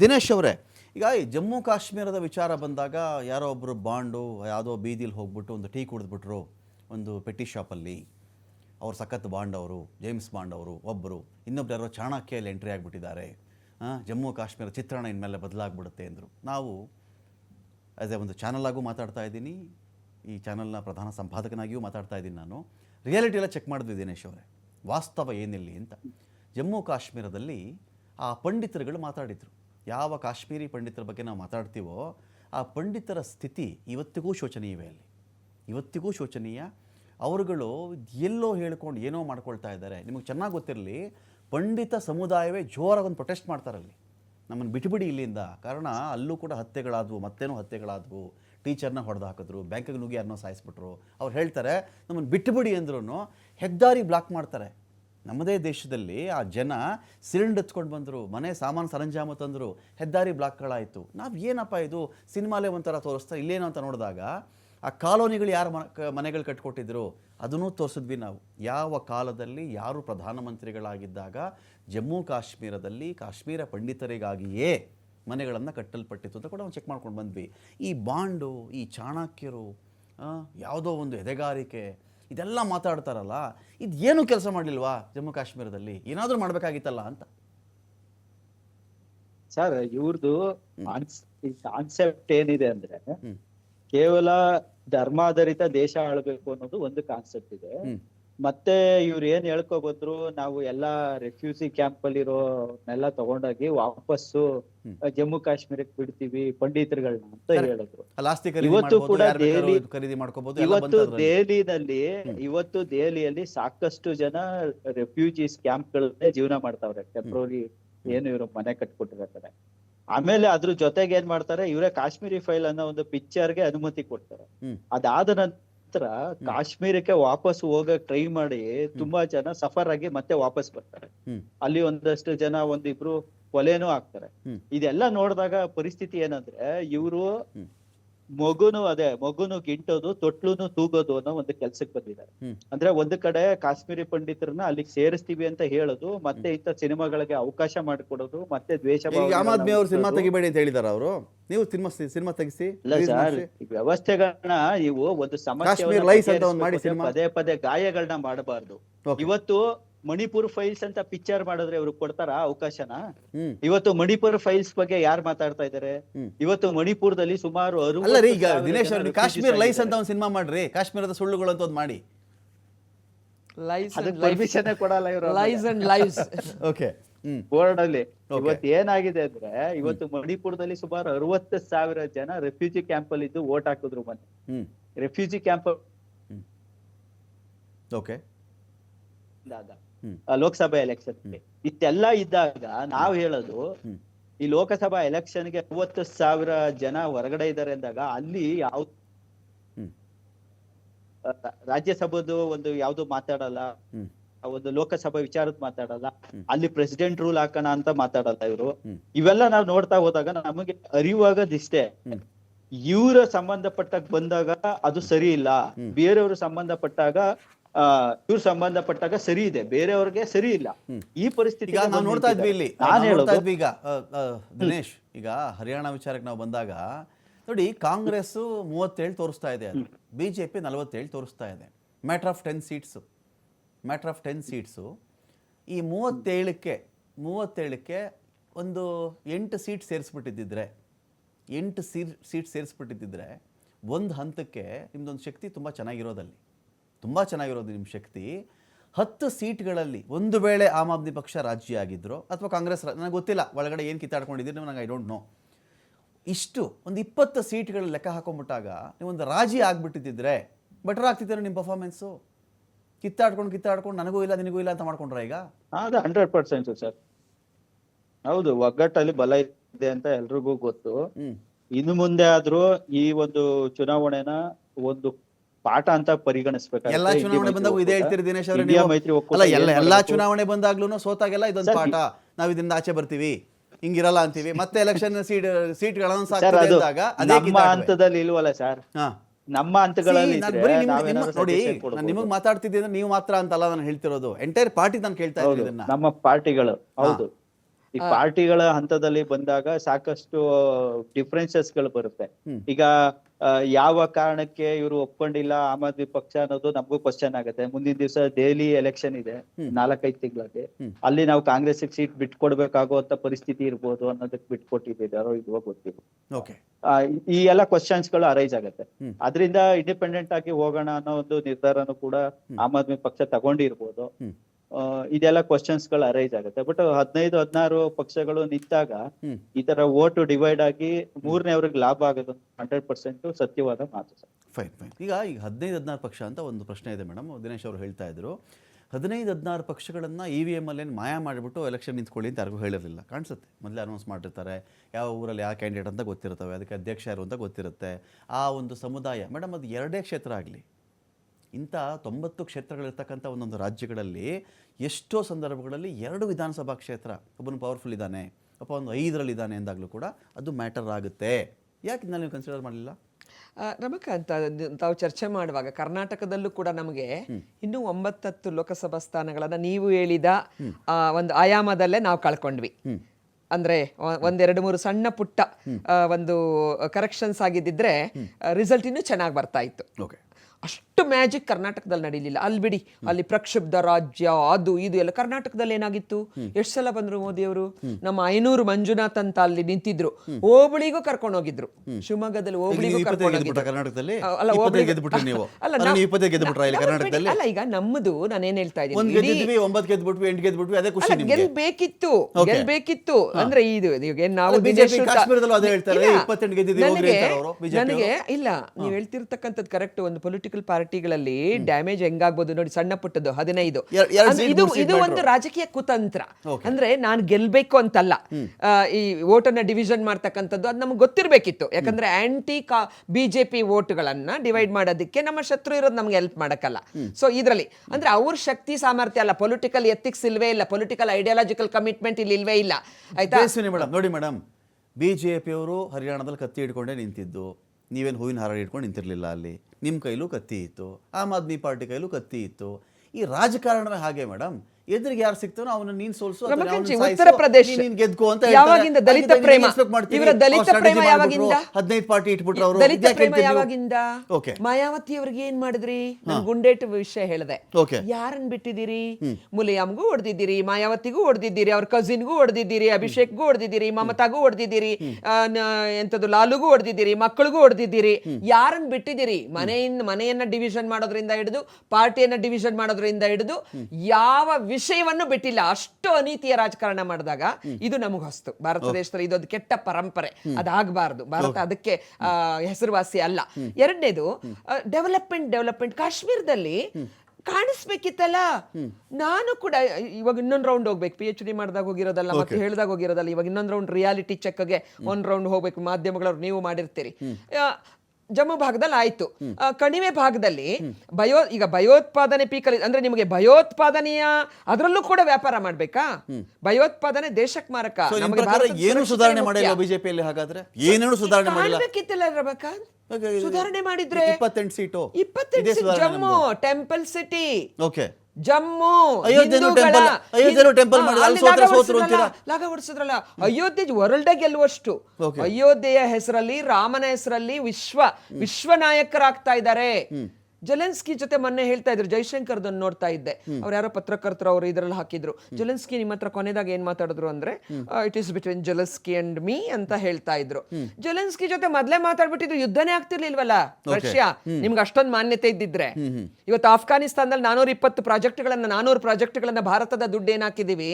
ದಿನೇಶ್ ಅವರೇ, ಈಗ ಜಮ್ಮು ಕಾಶ್ಮೀರದ ವಿಚಾರ ಬಂದಾಗ ಯಾರೋ ಒಬ್ಬರು ಬಾಂಡು, ಯಾವುದೋ ಬೀದಿಲಿ ಹೋಗ್ಬಿಟ್ಟು ಒಂದು ಟೀ ಕುಡಿದ್ಬಿಟ್ರು ಒಂದು ಪೆಟ್ಟಿ ಶಾಪಲ್ಲಿ. ಅವ್ರು ಸಖತ್ ಬಾಂಡ್ ಅವರು ಜೇಮ್ಸ್ ಬಾಂಡ್ ಅವರು ಒಬ್ಬರು ಇನ್ನೊಬ್ರು ಯಾರೋ ಚಾಣಕ್ಯಲ್ಲಿ ಎಂಟ್ರಿ ಆಗಿಬಿಟ್ಟಿದ್ದಾರೆ. ಜಮ್ಮು ಕಾಶ್ಮೀರ ಚಿತ್ರಣ ಇನ್ಮೇಲೆ ಬದಲಾಗ್ಬಿಡುತ್ತೆ ಅಂದರು. ನಾವು ಆ್ಯಸ್ ಎ ಒಂದು ಚಾನಲಾಗೂ ಮಾತಾಡ್ತಾ ಇದ್ದೀನಿ. ಈ ಚಾನಲ್ನ ಪ್ರಧಾನ ಸಂಪಾದಕನಾಗಿಯೂ ಮಾತಾಡ್ತಾ ಇದ್ದೀನಿ ನಾನು. ರಿಯಾಲಿಟಿ ಎಲ್ಲ ಚೆಕ್ ಮಾಡಿದ್ವಿ ದಿನೇಶ್ ಅವರೇ. ವಾಸ್ತವ ಏನಿಲ್ಲಿ ಅಂತ. ಜಮ್ಮು ಕಾಶ್ಮೀರದಲ್ಲಿ ಆ ಪಂಡಿತರುಗಳು ಮಾತಾಡಿದರು. ಯಾವ ಕಾಶ್ಮೀರಿ ಪಂಡಿತರ ಬಗ್ಗೆ ನಾವು ಮಾತಾಡ್ತೀವೋ ಆ ಪಂಡಿತರ ಸ್ಥಿತಿ ಇವತ್ತಿಗೂ ಶೋಚನೀಯವೇ ಅಲ್ಲಿ. ಇವತ್ತಿಗೂ ಶೋಚನೀಯ. ಅವರುಗಳು ಎಲ್ಲೋ ಹೇಳ್ಕೊಂಡು ಏನೋ ಮಾಡ್ಕೊಳ್ತಾ ಇದ್ದಾರೆ. ನಿಮಗೆ ಚೆನ್ನಾಗಿ ಗೊತ್ತಿರಲಿ, ಪಂಡಿತ ಸಮುದಾಯವೇ ಜೋರಾಗಿ ಒಂದು ಪ್ರೊಟೆಸ್ಟ್ ಮಾಡ್ತಾರಲ್ಲಿ ನಮ್ಮನ್ನು ಬಿಟ್ಟುಬಿಡಿ ಇಲ್ಲಿಂದ. ಕಾರಣ ಅಲ್ಲೂ ಕೂಡ ಹತ್ಯೆಗಳಾದವು, ಮತ್ತೇನೋ ಹತ್ಯೆಗಳಾದವು. ಟೀಚರ್ನ ಹೊಡೆದು ಹಾಕಿದ್ರು ಬ್ಯಾಂಕಿಗೆ ನುಗ್ಗಿ ಯಾರನ್ನೋ ಸಾಯಿಸ್ಬಿಟ್ರು. ಅವ್ರು ಹೇಳ್ತಾರೆ, ನಮ್ಮನ್ನು ಬಿಟ್ಟುಬಿಡಿ ಅಂದ್ರೂ ಹೆದ್ದಾರಿ ಬ್ಲಾಕ್ ಮಾಡ್ತಾರೆ. ನಮ್ಮದೇ ದೇಶದಲ್ಲಿ ಆ ಜನ ಸಿಲಿಂಡ್ ಎತ್ಕೊಂಡು ಬಂದರು, ಮನೆ ಸಾಮಾನು ಸರಂಜಾಮು ತಂದರು, ಹೆದ್ದಾರಿ ಬ್ಲಾಕ್ಗಳಾಯಿತು. ನಾವು ಏನಪ್ಪ ಇದು ಸಿನಿಮಾಲೇ ಒಂಥರ ತೋರಿಸ್ತಾ ಇಲ್ಲೇನೋ ಅಂತ ನೋಡಿದಾಗ ಆ ಕಾಲೋನಿಗಳು ಯಾರು ಮನೆಗಳು ಕಟ್ಕೊಟ್ಟಿದ್ರು, ಅದನ್ನು ತೋರಿಸಿದ್ವಿ ನಾವು. ಯಾವ ಕಾಲದಲ್ಲಿ ಯಾರು ಪ್ರಧಾನಮಂತ್ರಿಗಳಾಗಿದ್ದಾಗ ಜಮ್ಮು ಕಾಶ್ಮೀರದಲ್ಲಿ ಕಾಶ್ಮೀರ ಪಂಡಿತರಿಗಾಗಿಯೇ ಮನೆಗಳನ್ನು ಕಟ್ಟಲ್ಪಟ್ಟಿತ್ತು ಅಂತ ಕೂಡ ನಾವು ಚೆಕ್ ಮಾಡ್ಕೊಂಡು ಬಂದ್ವಿ. ಈ ಬಾಂಡು, ಈ ಚಾಣಕ್ಯರು ಯಾವುದೋ ಒಂದು ಎದೆಗಾರಿಕೆ ಇದೆಲ್ಲ ಮಾತಾಡ್ತಾರಲ್ಲ ಇದು ಏನು ಕೆಲಸ ಮಾಡಲಿಲ್ವಾ ಜಮ್ಮು ಕಾಶ್ಮೀರದಲ್ಲಿ ಏನಾದರೂ ಮಾಡಬೇಕಾಗಿತ್ತಲ್ಲ ಅಂತ ಸರ್ ಇವ್ರದ್ದು ಕಾನ್ಸೆಪ್ಟ್ ಏನಿದೆ ಅಂದ್ರೆ. ಕೇವಲ ಧರ್ಮಾಧಾರಿತ ದೇಶ ಆಳ್ಬೇಕು ಅನ್ನೋದು ಒಂದು ಕಾನ್ಸೆಪ್ಟ್ ಇದೆ. ಮತ್ತೆ ಇವ್ರು ಏನ್ ಹೇಳ್ಕೊ ಬಂದ್ರು ನಾವು ಎಲ್ಲಾ ರೆಫ್ಯೂಸಿ ಕ್ಯಾಂಪ್ ಅಲ್ಲಿರೋನೆಲ್ಲ ತಗೊಂಡೋಗಿ ವಾಪಸ್ಸು ಜಮ್ಮು ಕಾಶ್ಮೀರಕ್ಕೆ ಬಿಡ್ತೀವಿ ಪಂಡಿತರುಗಳನ್ನ ಅಂತ. ಹೇಳಿದ್ರು. ಅಲ್ಲಿ ಇವತ್ತು ಕೂಡ ದೆಹಲಿ- ಖರೀದಿ ಮಾಡ್ಕೋಬಹುದು ಇವತ್ತು ದೆಹಲಿನಲ್ಲಿ ಇವತ್ತು ದೆಹಲಿಯಲ್ಲಿ ಸಾಕಷ್ಟು ಜನ ರೆಫ್ಯೂಜೀಸ್ ಕ್ಯಾಂಪ್ ಗಳನ್ನೇ ಜೀವನ ಮಾಡ್ತಾವ್ರೆ. ಟೆಂಪ್ರರಿ ಏನು ಇವರು ಮನೆ ಕಟ್ಕೊಟ್ಟಿರ್ತಾರೆ ಆಮೇಲೆ ಅದ್ರ ಜೊತೆಗೆ ಏನ್ ಮಾಡ್ತಾರೆ ಇವರೇ ಕಾಶ್ಮೀರಿ ಫೈಲ್ ಅನ್ನೋ ಒಂದು ಪಿಕ್ಚರ್ಗೆ ಅನುಮತಿ ಕೊಡ್ತಾರೆ. ಅದಾದ ನಂತರ ಕಾಶ್ಮೀರಕ್ಕೆ ವಾಪಸ್ ಹೋಗಕ್ ಟ್ರೈ ಮಾಡಿ ತುಂಬಾ ಜನ ಸಫರ್ ಆಗಿ ಮತ್ತೆ ವಾಪಸ್ ಬರ್ತಾರೆ. ಅಲ್ಲಿ ಒಂದಷ್ಟು ಜನ ಒಂದಿಬ್ರು ಕೊಲೆನೂ ಆಗ್ತಾರೆ. ಇದೆಲ್ಲ ನೋಡಿದಾಗ ಪರಿಸ್ಥಿತಿ ಏನಂದ್ರೆ ಇವರು. ಮಗುನು ಅದೇ ಮಗುನು ಗಿಂಟೋದು ತೊಟ್ಲುನು ತೂಗೋದು ಅನ್ನೋ ಒಂದು ಕೆಲ್ಸಕ್ಕೆ ಬಂದಿದ್ದಾರೆ. ಅಂದ್ರೆ ಒಂದು ಕಡೆ ಕಾಶ್ಮೀರಿ ಪಂಡಿತರನ್ನ ಅಲ್ಲಿಗೆ ಸೇರಿಸ್ತೀವಿ ಅಂತ ಹೇಳೋದು ಮತ್ತೆ ಇಂಥ ಸಿನಿಮಾಗಳಿಗೆ ಅವಕಾಶ ಮಾಡಿಕೊಡೋದು ಮತ್ತೆ ದ್ವೇಷ ಆಮ್ ಆದ್ಮಿ ಅವರು ಸಿನಿಮಾ. ತೆಗಿಬೇಡಿ ಅಂತ ಹೇಳಿದಾರ ಅವರು? ನೀವು ಸಿನಿಮಾ ಸಿನಿಮಾ ತೆಗಿಸಿ ಇಲ್ಲ release ಸರ್ ವ್ಯವಸ್ಥೆಗಳನ್ನ ನೀವು ಒಂದು ಸಿನಿಮಾ. ಪದೇ ಪದೇ ಗಾಯಗಳನ್ನ ಮಾಡಬಾರ್ದು. ಇವತ್ತು ಮಣಿಪುರ್ ಫೈಲ್ಸ್ ಅಂತ ಪಿಕ್ಚರ್ ಮಾಡಿದ್ರೆ ಇವ್ರಿಗೆ ಕೊಡ್ತಾರ ಅವಕಾಶನ? ಇವತ್ತು ಮಣಿಪುರ್ ಫೈಲ್ಸ್ ಬಗ್ಗೆ ಯಾರು ಮಾತಾಡ್ತಾ ಇದಾರೆ? ಇವತ್ತು ಮಣಿಪುರದಲ್ಲಿ ಸುಮಾರು ಈಗ ದಿನೇಶ್ ಜನ ಕಾಶ್ಮೀರ್ ಲೈಸ್ ಅಂತ. ಒಂದು ಸಿನಿಮಾ ಮಾಡ್ರಿ ಕಾಶ್ಮೀರದ ಸುಳ್ಳುಗಳು ಅಂತ ಒಂದು ಮಾಡಿ. ಲೈಸ್ ಪರ್ಮಿಷನ್ ಕೊಡಲ್ಲ ಇವರು ಲೈಸ್ ಅಂಡ್ ಓಕೆ ಅಲ್ಲಿ. ಇವತ್ತು ಏನಾಗಿದೆ ಅಂದ್ರೆ ಇವತ್ತು ಮಣಿಪುರದಲ್ಲಿ ಸುಮಾರು ಅರವತ್ತು ಸಾವಿರ ಜನ ರೆಫ್ಯೂಜಿ ಕ್ಯಾಂಪ್ ಅಲ್ಲಿ ಇದ್ದು ವೋಟ್ ಹಾಕಿದ್ರು ಮೊನ್ನೆ. Refugee camp okay. Lok Sabha election ಇಷ್ಟೆಲ್ಲ ಇದ್ದಾಗ ನಾವು ಹೇಳೋದು ಈ ಲೋಕಸಭಾ ಎಲೆಕ್ಷನ್ಗೆ ಮೂವತ್ತು ಸಾವಿರ ಜನ ಹೊರಗಡೆ ಇದ್ದಾರೆ ಅಂದಾಗ ಅಲ್ಲಿ ಯಾವ ರಾಜ್ಯಸಭದ್ದು ರಾಜ್ಯಸಭಾದು ಒಂದು ಯಾವ್ದು ಮಾತಾಡಲ್ಲ ಒಂದು ಲೋಕಸಭಾ ವಿಚಾರದ ಮಾತಾಡಲ್ಲ ಅಲ್ಲಿ ಪ್ರೆಸಿಡೆಂಟ್ ರೂಲ್ ಹಾಕೋಣ ಅಂತ ಮಾತಾಡಲ್ಲ ಇವರು. ಇವೆಲ್ಲ ನಾವು ನೋಡ್ತಾ ಹೋದಾಗ ನಮಗೆ ಅರಿವಾಗದಿಷ್ಟೇ. ಇವರ ಸಂಬಂಧಪಟ್ಟಾಗ ಬಂದಾಗ ಅದು ಸರಿ ಇಲ್ಲ. ಬೇರೆಯವರು ಸಂಬಂಧಪಟ್ಟಾಗ ಇವ್ರ ಸಂಬಂಧಪಟ್ಟಾಗ ಸರಿ ಇದೆ. ಬೇರೆಯವ್ರಿಗೆ ಸರಿ ಇಲ್ಲ. ಈ ಪರಿಸ್ಥಿತಿ ಈಗ ನಾವು ನೋಡ್ತಾ ಇದ್ವಿ ಇಲ್ಲಿ. ನಾನ್ ನಾವು ಇದ್ವಿ ಈಗ. ದಿನೇಶ್ ಈಗ ಹರಿಯಾಣ ವಿಚಾರಕ್ಕೆ ನಾವು ಬಂದಾಗ ನೋಡಿ ಕಾಂಗ್ರೆಸ್ ಮೂವತ್ತೇಳು ತೋರಿಸ್ತಾ ಇದೆ ಅದು. ಬಿ ಜೆ ಪಿ ನಲವತ್ತೇಳು ತೋರಿಸ್ತಾ ಇದೆ. Matter of ten seats. Matter of ten seats. ಈ ಮೂವತ್ತೇಳಕ್ಕೆ ಮೂವತ್ತೇಳಕ್ಕೆ ಒಂದು ಎಂಟು ಸೀಟ್ ಸೇರಿಸ್ಬಿಟ್ಟಿದ್ದಿದ್ರೆ ಎಂಟು ಸೀಟ್ ಸೀಟ್ ಸೇರಿಸ್ಬಿಟ್ಟಿದ್ದಿದ್ರೆ ಒಂದು ಹಂತಕ್ಕೆ ನಿಮ್ಮದೊಂದು ಶಕ್ತಿ ತುಂಬ ಚೆನ್ನಾಗಿರೋದಲ್ಲಿ. ತುಂಬ ಚೆನ್ನಾಗಿರೋದು ನಿಮ್ಮ ಶಕ್ತಿ. ಹತ್ತು ಸೀಟ್ಗಳಲ್ಲಿ ಒಂದು ವೇಳೆ ಆಮ್ ಆದ್ಮಿ ಪಕ್ಷ ರಾಜ್ಯ ಆಗಿದ್ರು ಅಥವಾ ಕಾಂಗ್ರೆಸ್ ನನಗೆ ಗೊತ್ತಿಲ್ಲ ಒಳಗಡೆ ಏನು ಕಿತ್ತಾಡ್ಕೊಂಡಿದ್ದೀರಿ ನನಗೆ ಐ ಡೋಂಟ್ ನೋ ಇಷ್ಟು ಒಂದು ಇಪ್ಪತ್ತು ಸೀಟ್ಗಳ ಲೆಕ್ಕ ಹಾಕೊಂಡ್ಬಿಟ್ಟಾಗ ನೀವೊಂದು ರಾಜಿ ಆಗ್ಬಿಟ್ಟಿದ್ದಿದ್ರೆ ಬೆಟರ್ ಆಗ್ತಿದ್ದಾರೆ ನಿಮ್ಮ ಪರ್ಫಾರ್ಮೆನ್ಸು ಕಿತ್ತಾಡ್ಕೊಂಡು ಕಿತ್ತಾಡ್ಕೊಂಡು ನನಗೂ ಇಲ್ಲ ನಿನಗೂ ಇಲ್ಲ ಅಂತ ಮಾಡ್ಕೊಂಡ್ರೆ ಈಗ? ಅದು ಹಂಡ್ರೆಡ್ ಪರ್ಸೆಂಟ್ ಸರ್. ಹೌದು ಒಗ್ಗಟ್ಟಲ್ಲಿ ಬಲ ಇದೆ ಅಂತ ಎಲ್ರಿಗೂ ಗೊತ್ತು. ಇನ್ನು ಮುಂದೆ ಆದ್ರೂ ಈ ಒಂದು ಚುನಾವಣೆನ ಒಂದು ಪಾಠ ಅಂತ ಪರಿಗಣಿಸಬೇಕು ಎಲ್ಲಾ ಚುನಾವಣೆ ಬಂದಾಗ ಇದೇ ಒಕ್ಕೂಟ. ಹೇಳ್ತೀರಿ ದಿನೇಶ್ ಅವರೇ ಇಂಡಿಯಾ ನೀವು ಮೈತ್ರಿ ಒಕ್ಕೂಟ ಅಲ್ಲ ಎಲ್ಲ ಏನ್ ಎಲ್ಲಾ ಮಾಡ್ಬೇಕು? ಚುನಾವಣೆ ಬಂದಾಗ್ಲೂ ಸೋತಾಗೆಲ್ಲ ಇದೊಂದು ಪಾಠ. ನಾವ್ ಇದರಿಂದ ಆಚೆ ಬರ್ತೀವಿ. ಹಿಂಗಿರಲ್ಲ ಅಂತೀವಿ. ಮತ್ತೆ ಎಲೆಕ್ಷನ್ ಸೀಟ್ ಸರ್ ಅದು ಅಂದಾಗ ಅದೇ ನಮ್ಮ. ಹಂತದಲ್ಲಿ ಇಲ್ವಲ್ಲ ಸರ್? ಹಾ. ನಮ್ಮ ಹಂತಗಳಲ್ಲಿ See, ನಾನ್ ಇದ್ರೆ ಬರೀ ನಿಮ್ಗೆ- ನಾವೇನಾದ್ರು ನಿಮ್ಮ- ನೋಡಿ suggestion ನಾನು ಕೊಡ್ಬೋದು. ನಿಮಗೆ ಮಾತಾಡ್ತಿದ್ದೆ ಅಂದ್ರೆ ನೀವು ಮಾತ್ರ ಅಂತಲ್ಲ ನಾನು ಹೇಳ್ತಿರೋದು. ಎಂಟೈರ್ ಪಾರ್ಟಿ ನಾನು ಕೇಳ್ತಾ ಹೌದು. ಇದ್ದೀನಿ ಇದನ್ನ. ನಮ್ಮ ಪಾರ್ಟಿಗಳು ಹೌದು. ಈ ಪಾರ್ಟಿಗಳ ಹಂತದಲ್ಲಿ ಬಂದಾಗ ಸಾಕಷ್ಟು ಡಿಫ್ರೆನ್ಸಸ್ಗಳು ಬರುತ್ತೆ. ಈಗ ಯಾವ ಕಾರಣಕ್ಕೆ ಇವರು ಒಪ್ಕೊಂಡಿಲ್ಲ ಆಮ್ ಆದ್ಮಿ ಪಕ್ಷ ಅನ್ನೋದು ನಮಗೂ ಕ್ವಶನ್ ಆಗುತ್ತೆ. ಮುಂದಿನ ದಿವಸ ದೆಹಲಿ ಎಲೆಕ್ಷನ್ ಇದೆ. ನಾಲ್ಕೈದು ತಿಂಗಳಲ್ಲಿ. ಅಲ್ಲಿ ನಾವು ಕಾಂಗ್ರೆಸ್ ಸೀಟ್ ಬಿಟ್ಕೊಡ್ಬೇಕಾಗುವಂತ ಪರಿಸ್ಥಿತಿ ಇರ್ಬೋದು ಅನ್ನೋದಕ್ಕೆ ಬಿಟ್ಕೊಟ್ಟಿದ್ದಾರೋ ಇಲ್ವೋ ಗೊತ್ತಿಲ್ಲ. ಈ- ಎಲ್ಲಾ ಕ್ವಶನ್ಸ್ಗಳು ಅರೈಸ್ ಆಗುತ್ತೆ. ಅದರಿಂದ ಇಂಡಿಪೆಂಡೆಂಟ್ ಆಗಿ ಹೋಗೋಣ ಅನ್ನೋ ಒಂದು ನಿರ್ಧಾರನೂ ಕೂಡ ಆಮ್ ಆದ್ಮಿ ಪಕ್ಷ ತಗೊಂಡಿರ್ಬೋದು. ಇದೆಲ್ಲ ಕ್ವಶನ್ಸ್ಗಳು ಅರೈಸ್ ಆಗುತ್ತೆ. ಬಟ್ ಹದಿನೈದು ಹದಿನಾರು ಪಕ್ಷಗಳು ನಿಂತಾಗ. ಈ ತರ ಓಟು ಡಿವೈಡ್ ಆಗಿ ಮೂರನೇ ಅವ್ರಿಗೆ ಲಾಭ ಆಗೋದು ಹಂಡ್ರೆಡ್ ಪರ್ಸೆಂಟ್ ಸತ್ಯವಾದ ಮಾತು ಸರ್. ಫೈನ್ ಫೈನ್ ಈಗ ಈಗ ಹದಿನೈದು ಹದಿನಾರು ಪಕ್ಷ ಅಂತ ಒಂದು ಪ್ರಶ್ನೆ ಇದೆ ಮೇಡಮ್. ದಿನೇಶ್ ಅವರು ಹೇಳ್ತಾ ಇದ್ರು ಹದಿನೈದು ಹದಿನಾರು ಪಕ್ಷಗಳನ್ನು ಇ ವಿ ಎಂ ಅಲ್ಲಿ ಏನು ಮಾಯ ಮಾಡಿಬಿಟ್ಟು ಎಲೆಕ್ಷನ್ ನಿಂತ್ಕೊಳ್ಳಿ ಅಂತ ಯಾರಿಗೂ ಹೇಳಿರಲಿಲ್ಲ. ಕಾಣಿಸುತ್ತೆ. ಮೊದಲೇ ಅನೌನ್ಸ್ ಮಾಡಿರ್ತಾರೆ ಯಾವ ಊರಲ್ಲಿ ಯಾವ ಕ್ಯಾಂಡಿಡೇಟ್ ಅಂತ ಗೊತ್ತಿರ್ತವೆ ಅದಕ್ಕೆ ಅಧ್ಯಕ್ಷ ಯಾರು ಅಂತ ಗೊತ್ತಿರುತ್ತೆ. ಆ ಒಂದು ಸಮುದಾಯ ಮೇಡಮ್ ಅದು ಎರಡೇ ಕ್ಷೇತ್ರ ಆಗಲಿ. ಇಂಥ ತೊಂಬತ್ತು ಕ್ಷೇತ್ರಗಳಿರ್ತಕ್ಕಂಥ ಒಂದೊಂದು ರಾಜ್ಯಗಳಲ್ಲಿ ಎಷ್ಟೋ ಸಂದರ್ಭಗಳಲ್ಲಿ ಎರಡು ವಿಧಾನಸಭಾ ಕ್ಷೇತ್ರ ಒಬ್ಬನು ಪವರ್ಫುಲ್ ಇದ್ದಾನೆ ಒಬ್ಬ ಒಂದು ಐದರಲ್ಲಿ ಇದ್ದಾನೆ ಎಂದಾಗಲೂ ಕೂಡ ಅದು ಮ್ಯಾಟರ್ ಆಗುತ್ತೆ. ಯಾಕೆ ಇದನ್ನ ನೀವು ಕನ್ಸಿಡರ್ ಮಾಡಲಿಲ್ಲ? ರಮಕಾಂತ ತಾವು ಚರ್ಚೆ ಮಾಡುವಾಗ ಕರ್ನಾಟಕದಲ್ಲೂ ಕೂಡ ನಮಗೆ ಇನ್ನೂ ಒಂಬತ್ತತ್ತು ಲೋಕಸಭಾ ಸ್ಥಾನಗಳನ್ನು ನೀವು ಹೇಳಿದ ಒಂದು ಆಯಾಮದಲ್ಲೇ ನಾವು ಕಳ್ಕೊಂಡ್ವಿ. ಅಂದ್ರೆ ಒಂದೆರಡು ಮೂರು ಸಣ್ಣ ಪುಟ್ಟ ಒಂದು ಕರೆಕ್ಷನ್ಸ್ ಆಗಿದ್ದಿದ್ರೆ ರಿಸಲ್ಟ್ ಇನ್ನೂ ಚೆನ್ನಾಗಿ ಬರ್ತಾ ಇತ್ತು. ಓಕೆ ಅಷ್ಟು ಮ್ಯಾಜಿಕ್ ಕರ್ನಾಟಕದಲ್ಲಿ ನಡೀಲಿಲ್ಲ. ಅಲ್ಲಿ ಬಿಡಿ ಅಲ್ಲಿ ಪ್ರಕ್ಷುಬ್ಧ ರಾಜ್ಯ ಅದು ಇದು ಎಲ್ಲ ಕರ್ನಾಟಕದಲ್ಲಿ ಏನಾಗಿತ್ತು? ಎಷ್ಟು ಸಲ ಬಂದ್ರು ಮೋದಿಯವರು? ನಮ್ಮ ಐನೂರು ಮಂಜುನಾಥ್ ಅಂತ ಅಲ್ಲಿ ನಿಂತಿದ್ರು. ಹೋಬಳಿಗೂ ಕರ್ಕೊಂಡು ಹೋಗಿದ್ರು. ಶಿವಮೊಗ್ಗದಲ್ಲಿ ಹೋಬಳಿಗೂ ಅಲ್ಲ ಅಲ್ಲ ಈಗ ನಮ್ಮದು ನಾನೇನ್ ಹೇಳ್ತಾ ಇದ್ದೀನಿ. ಗೆಲ್ಬೇಕಿತ್ತು. ಗೆಲ್ಬೇಕಿತ್ತು. ಅಂದ್ರೆ ಇದು ನಾವು ನನಗೆ ಇಲ್ಲ ನೀವು ಹೇಳ್ತಿರ್ತಕ್ಕಂಥದ್ದು ಕರೆಕ್ಟ್ ಒಂದು ಪೊಲಿಟಿಕಲ್ ಪಾರ್ಟಿಗಳಲ್ಲಿ ಡ್ಯಾಮೇಜ್ ಹೆಂಗಾಗ್ಬೋದು ನೋಡಿ ಸಣ್ಣ ಪುಟ್ಟದ್ದು ಹದಿನೈದು. ಇದು ಇದು ಒಂದು ರಾಜಕೀಯ ಕುತಂತ್ರ. ಅಂದ್ರೆ ನಾನು ಗೆಲ್ಬೇಕು ಅಂತಲ್ಲ ಈ ವೋಟನ್ನ ಡಿವಿಷನ್ ಮಾಡ್ತಕ್ಕಂಥದ್ದು ಅದು ನಮ್ಗೆ ಗೊತ್ತಿರಬೇಕಿತ್ತು. ಯಾಕಂದ್ರೆ ಆಂಟಿ ಕಾ ಬಿಜೆಪಿ ವೋಟ್ಗಳನ್ನ ಡಿವೈಡ್ ಮಾಡೋದಕ್ಕೆ ನಮ್ಮ ಶತ್ರು ಇರೋದು ನಮ್ಗೆ ಹೆಲ್ಪ್ ಮಾಡಕ್ಕಲ್ಲ. ಸೊ ಇದರಲ್ಲಿ ಅಂದ್ರೆ ಅವ್ರ ಶಕ್ತಿ ಸಾಮರ್ಥ್ಯ ಅಲ್ಲ ಪೊಲಿಟಿಕಲ್ ಎಥಿಕ್ಸ್ ಇಲ್ವೇ ಇಲ್ಲ ಪೊಲಿಟಿಕಲ್ ಐಡಿಯಾಲಜಿಕಲ್ ಕಮಿಟ್ಮೆಂಟ್ ಇಲ್ಲಿ ಇಲ್ವೇ ಇಲ್ಲ. ಆಯ್ತಾ? ಮೇಡಮ್ ನೋಡಿ ಮೇಡಮ್ ಬಿ ಜೆ ಪಿಯವರು ಹರಿಯಾಣದಲ್ಲಿ ಕತ್ತಿ ಹಿಡ್ಕೊಂಡೇ ನಿಂತಿದ್ದು. ನೀವೇನು ಹೂವಿನ ಹಾರ ಹಿಡ್ಕೊಂಡು ನಿಂತಿರಲಿಲ್ಲ ಅಲ್ಲಿ? ನಿಮ್ಮ ಕೈಲೂ ಕತ್ತಿ ಇತ್ತು ಆಮ್ ಆದ್ಮಿ ಪಾರ್ಟಿ ಕೈಲೂ ಕತ್ತಿ ಇತ್ತು. ಈ ರಾಜಕಾರಣವೇ ಹಾಗೆ ಮೇಡಮ್ ಎದುರಿಗೆ ಯಾರು ಸಿಗ್ತಾನೋ ಅವನ್ನ ನೀನ್ ಸೋಲ್ಸು ಉತ್ತರ ಪ್ರದೇಶ. ನೀನ್- ಗೆದ್ಕೋ ಅಂತ ಯಾವಾಗಿಂದ ದಲಿತ ಪ್ರೇಮ? ಇವರ ದಲಿತ ಪ್ರೇಮ ಯಾವಾಗಿಂದ? ಹದಿನೈದು ಪಾರ್ಟಿ ಇಟ್ಬಿಟ್ರು ಅವರು. ದಲಿತ ಪ್ರೇಮ ಯಾವಾಗಿಂದ? ಓಕೆ. ಮಾಯಾವತಿ ಅವ್ರಿಗೆ ಏನ್ ಮಾಡಿದ್ರಿ? ನಾನು ಗುಂಡೇಟು ವಿಷಯ ಹೇಳಿದೆ. Okay. ಯಾರನ್ನ ಬಿಟ್ಟಿದ್ದೀರಿ? ಮುಲಿಯಾಮ್ಗೂ ಹೊಡೆದಿದ್ದೀರಿ ಮಾಯಾವತಿಗೂ ಹೊಡೆದಿದ್ದೀರಿ ಅವ್ರ ಕಸಿನ್ಗೂ ಹೊಡೆದಿದ್ದೀರಿ ಅಭಿಷೇಕ್ಗೂ ಹೊಡೆದಿದ್ದೀರಿ ಮಮತಾಗೂ ಹೊಡೆದಿದ್ದೀರಿ ಎಂತದ್ದು ಲಾಲುಗೂ ಹೊಡೆದಿದ್ದೀರಿ ಮಕ್ಕಳಿಗೂ ಹೊಡೆದಿದ್ದೀರಿ. ಯಾರನ್ನ ಬಿಟ್ಟಿದ್ದೀರಿ? ಮನೆಯಿಂದ ಮನೆಯನ್ನ ಡಿವಿಷನ್ ಮಾಡೋದ್ರಿಂದ ಹಿಡಿದು ಪಾರ್ಟಿಯನ್ನ ಡಿವಿಷನ್ ಮಾಡೋದ್ರಿಂದ ಹಿಡಿದು ಯಾವ ವಿಷಯವನ್ನು ಬಿಟ್ಟಿಲ್ಲ ಅಷ್ಟು ಅನೀತಿಯ ರಾಜಕಾರಣ ಮಾಡಿದಾಗ ಇದು ನಮಗೆ ಹೊಸ್ತು. ಭಾರತ ದೇಶದಲ್ಲಿ ಇದೊಂದು ಕೆಟ್ಟ ಪರಂಪರೆ. ಅದಾಗಬಾರದು. ಭಾರತ ಅದಕ್ಕೆ ಹೆಸರುವಾಸಿ ಅಲ್ಲ. ಎರಡನೇದು ಡೆವಲಪ್ಮೆಂಟ್ ಡೆವಲಪ್ಮೆಂಟ್. ಕಾಶ್ಮೀರದಲ್ಲಿ ಕಾಣಿಸ್ಬೇಕಿತ್ತಲ್ಲ. ನಾನು ಕೂಡ ಇವಾಗ ಇನ್ನೊಂದು ರೌಂಡ್ ಹೋಗ್ಬೇಕು. ಪಿ ಎಚ್ ಡಿ ಮಾಡಿದಾಗ ಹೋಗಿರೋದಲ್ಲ ಮತ್ತೆ ಹೇಳಿದಾಗ ಹೋಗಿರೋದಲ್ಲ. ಇವಾಗ ಇನ್ನೊಂದು ರೌಂಡ್ ರಿಯಾಲಿಟಿ ಚೆಕ್ಗೆ ಒಂದ್ ರೌಂಡ್ ಹೋಗ್ಬೇಕು. ಮಾಧ್ಯಮಗಳವ್ರು ನೀವು ಮಾಡಿರ್ತೀರಿ. ಜಮ್ಮು ಭಾಗದಲ್ಲಿ ಆಯ್ತು. ಕಣಿವೆ ಭಾಗದಲ್ಲಿ ಭಯೋ ಈಗ ಭಯೋತ್ಪಾದನೆ ಪೀಕಲ್ಲಿ ಅಂದ್ರೆ ನಿಮಗೆ ಭಯೋತ್ಪಾದನೆಯ ಅದರಲ್ಲೂ ಕೂಡ ವ್ಯಾಪಾರ ಮಾಡ್ಬೇಕಾ? ಭಯೋತ್ಪಾದನೆ ದೇಶಕ್ ಮಾರಕ. ಏನು ಸುಧಾರಣೆ. ಮಾಡಿಲ್ಲ ಬಿಜೆಪಿಯಲ್ಲಿ ಹಾಗಾದ್ರೆ? ಏನೇನು ಸುಧಾರಣೆ ಇದು- ಸುಧಾರಣೆ ಮಾಡಿದ್ರೆ ಇಪ್ಪತ್ತೆಂಟು ಸೀಟು. ಇಪ್ಪತ್ತೆಂಟು Jammu temple city. Okay. Jammu Ayodhya ಲಾಗ? ಲಾಗ ಅಯೋಧ್ಯೆ ವರ್ಲ್ಡ್ ಗೆಲ್ಲುವಷ್ಟು. ಅಯೋಧ್ಯೆಯ ಹೆಸರಲ್ಲಿ ರಾಮನ ಹೆಸರಲ್ಲಿ ವಿಶ್ವ ವಿಶ್ವ ನಾಯಕರಾಗ್ತಾ ಇದ್ದಾರೆ ಜೆಲೆನ್ಸ್ಕಿ ಜೊತೆ ಮೊನ್ನೆ ಹೇಳ್ತಾ ಇದ್ರು ಜೈಶಂಕರ್ ನೋಡ್ತಾ ಇದ್ದೆ. ಅವ್ರು ಯಾರೋ ಪತ್ರಕರ್ತರು ಅವರು ಇದ್ರಲ್ಲಿ ಹಾಕಿದ್ರು. ಜೆಲೆನ್ಸ್ಕಿ ನಿಮ್ಮ ಹತ್ರ ಕೊನೆದಾಗ ಏನ್ ಮಾತಾಡಿದ್ರು ಅಂದ್ರೆ it is between Zelensky and me ಅಂತ ಹೇಳ್ತಾ ಇದ್ರು. ಜೆಲೆನ್ಸ್ಕಿ ಜೊತೆ ಮೊದಲೇ ಮಾತಾಡ್ಬಿಟ್ಟಿದ್ರು ಯುದ್ಧನೇ ಆಗ್ತಿರ್ಲಿಲ್ವಲ್ಲ? ರಷ್ಯಾ ನಿಮ್ಗೆ ಅಷ್ಟೊಂದು ಮಾನ್ಯತೆ ಇದ್ದಿದ್ರೆ. ಇವತ್ತು ಆಫ್ಘಾನಿಸ್ತಾನದಲ್ಲಿ ನಾನೂರ ಇಪ್ಪತ್ತು ಪ್ರಾಜೆಕ್ಟ್ಗಳನ್ನ ನಾನೂರು ಪ್ರಾಜೆಕ್ಟ್ಗಳನ್ನ ಭಾರತದ ದುಡ್ಡು ಏನ್ ಹಾಕಿದೀವಿ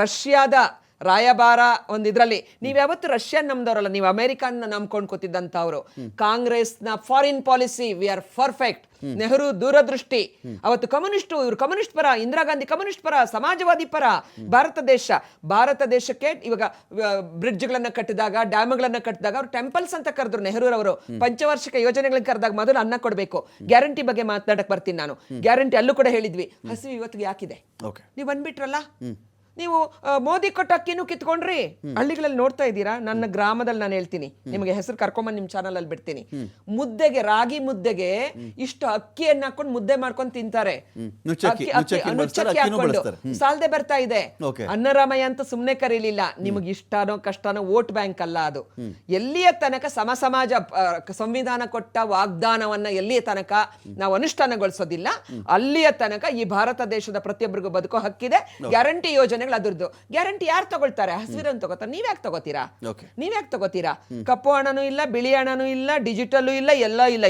ರಷ್ಯಾದ ರಾಯಭಾರ ಒಂದು ಇದರಲ್ಲಿ ನೀವು ಯಾವತ್ತು ರಷ್ಯನ್ ನಮ್ದವ್ರಲ್ಲ ನೀವು ಅಮೆರಿಕನ್ ನಂಬ್ಕೊಂಡು ಕೂತಿದ್ದಂಥವ್ರು ಕಾಂಗ್ರೆಸ್ನ foreign policy we are perfect Nehru ದೂರದೃಷ್ಟಿ. ಅವತ್ತು ಕಮ್ಯುನಿಸ್ಟ್ ಇವರು ಕಮ್ಯುನಿಸ್ಟ್ ಪರ ಇಂದಿರಾ ಗಾಂಧಿ ಕಮ್ಯುನಿಸ್ಟ್ ಪರ ಸಮಾಜವಾದಿ ಪರ ಭಾರತ ದೇಶ. ಭಾರತ ದೇಶಕ್ಕೆ ಇವಾಗ ಬ್ರಿಡ್ಜ್ಗಳನ್ನ ಕಟ್ಟಿದಾಗ ಡ್ಯಾಮ್ಗಳನ್ನ ಕಟ್ಟಿದಾಗ ಅವರು ಟೆಂಪಲ್ಸ್ ಅಂತ ಕರೆದ್ರು ನೆಹರೂರವರು. ಪಂಚವಾರ್ಷಿಕ ಯೋಜನೆಗಳನ್ನ ಕರೆದಾಗ ಮೊದಲು ಅನ್ನ ಕೊಡಬೇಕು. ಗ್ಯಾರಂಟಿ ಬಗ್ಗೆ ಮಾತನಾಡಕ್ ಬರ್ತೀನಿ ನಾನು. ಗ್ಯಾರಂಟಿ ಅಲ್ಲೂ ಕೂಡ ಹೇಳಿದ್ವಿ. ಹಸಿವು ಇವತ್ತಿಗೆ ಯಾಕಿದೆ? ನೀವು ಬಂದ್ಬಿಟ್ರಲ್ಲ? ನೀವು ಮೋದಿ ಕೊಟ್ಟ ಅಕ್ಕಿನೂ ಕಿತ್ಕೊಂಡ್ರಿ. ಹಳ್ಳಿಗಳಲ್ಲಿ ನೋಡ್ತಾ ಇದ್ದೀರಾ? ನನ್ನ ಗ್ರಾಮದಲ್ಲಿ ನಾನು ಹೇಳ್ತೀನಿ. ನಿಮಗೆ ಹೆಸರು ಕರ್ಕೊಂಬಂದು ನಿಮ್ ಚಾನಲ್ ಅಲ್ಲಿ ಬಿಡ್ತೀನಿ. ಮುದ್ದೆಗೆ ರಾಗಿ ಮುದ್ದೆಗೆ ಇಷ್ಟು ಅಕ್ಕಿಯನ್ನ ಹಾಕೊಂಡು ಮುದ್ದೆ ಮಾಡ್ಕೊಂಡು ತಿಂತಾರೆ. ನುಚ್ಚಕ್ಕಿ- ಹಾಕೊಂಡು ಸಾಲದೆ ಬರ್ತಾ ಇದೆ. ಅನ್ನರಾಮಯ್ಯ ಅಂತ ಸುಮ್ನೆ ಕರೀಲಿಲ್ಲ. ನಿಮಗೆ ಇಷ್ಟನೋ ಕಷ್ಟನೋ ವೋಟ್ ಬ್ಯಾಂಕ್ ಅಲ್ಲ ಅದು. ಎಲ್ಲಿಯ ತನಕ ಸಮ ಸಮಾಜ ಸಂವಿಧಾನ ಕೊಟ್ಟ ವಾಗ್ದಾನವನ್ನ ಎಲ್ಲಿಯ ತನಕ ನಾವು ಅನುಷ್ಠಾನಗೊಳಿಸೋದಿಲ್ಲ. ಅಲ್ಲಿಯ ತನಕ ಈ ಭಾರತ ದೇಶದ ಪ್ರತಿಯೊಬ್ಬರಿಗೂ ಬದುಕೋ ಹಕ್ಕಿದೆ. ಗ್ಯಾರಂಟಿ ಯೋಜನೆಗಳು ಅದ್ರದ್ದು. ಗ್ಯಾರಂಟಿ ಯಾರು ತಗೊಳ್ತಾರೆ? ಹಸಿರನ್ನು ತಗೋತಾರೆ? ನೀವ್ಯಾಕೆ ತಗೋತೀರಾ. ನೀವ್ಯಾಕೆ ತಗೋತೀರಾ? ಕಪ್ಪು ಹಣನೂ ಇಲ್ಲ ಬಿಳಿ ಹಣನೂ ಇಲ್ಲ ಡಿಜಿಟಲ್ ಇಲ್ಲ ಎಲ್ಲ ಇಲ್ಲ.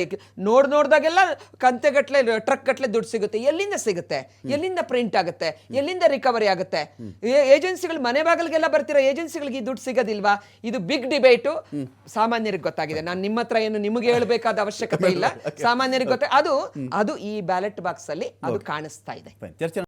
ನೋಡ್ ನೋಡ್ದಾಗೆಲ್ಲ ಕಂತೆಗಟ್ಲೆ ಟ್ರಕ್ ಗಟ್ಲೆ ದುಡ್ಡು ಸಿಗುತ್ತೆ. ಎಲ್ಲಿಂದ ಸಿಗುತ್ತೆ? ಎಲ್ಲಿಂದ ಪ್ರಿಂಟ್ ಆಗುತ್ತೆ? ಎಲ್ಲಿಂದ ರಿಕವರಿ ಆಗುತ್ತೆ? ಏಜೆನ್ಸಿಗಳು ಮನೆ ಬಾಗಿಲ್ಗೆಲ್ಲ ಬರ್ತಿರೋ? ಏಜೆನ್ಸಿಗಳಿಗೆ ಈ ದುಡ್ಡು ಸಿಗೋದಿಲ್ವಾ? ಇದು ಬಿಗ್ ಡಿಬೇಟು ಸಾಮಾನ್ಯರಿಗೆ ಗೊತ್ತಾಗಿದೆ. ನಾನು ನಿಮ್ಮ ಹತ್ರ ಏನು ನಿಮಗೆ ಹೇಳಬೇಕಾದ ಅವಶ್ಯಕತೆ ಇಲ್ಲ. ಸಾಮಾನ್ಯರಿಗೆ ಗೊತ್ತ ಅದು ಅದು ಈ ಬ್ಯಾಲೆಟ್ ಬಾಕ್ಸ್ ಅಲ್ಲಿ ಅದು ಕಾಣಿಸ್ತಾ ಇದೆ.